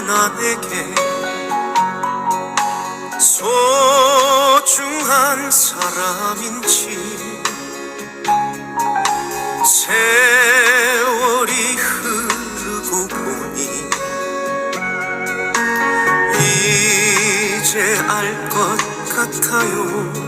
나에게 소중한 사람인지 세월이 흐르고 보니 이제 알 것 같아요.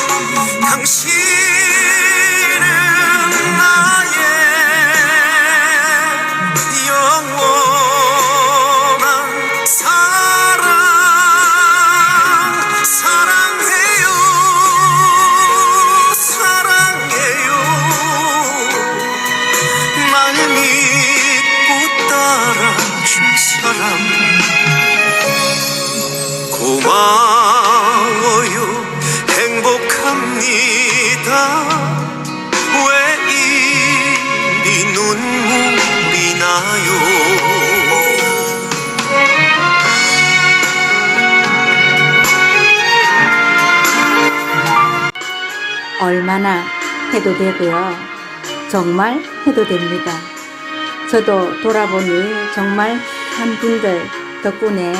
当时 나요 얼마나 해도 되고요. 정말 해도 됩니다. 저도 돌아보니 정말 한 분들 덕분에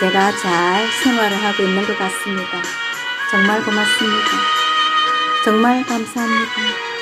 제가 잘 생활을 하고 있는 것 같습니다. 정말 고맙습니다. 정말 감사합니다.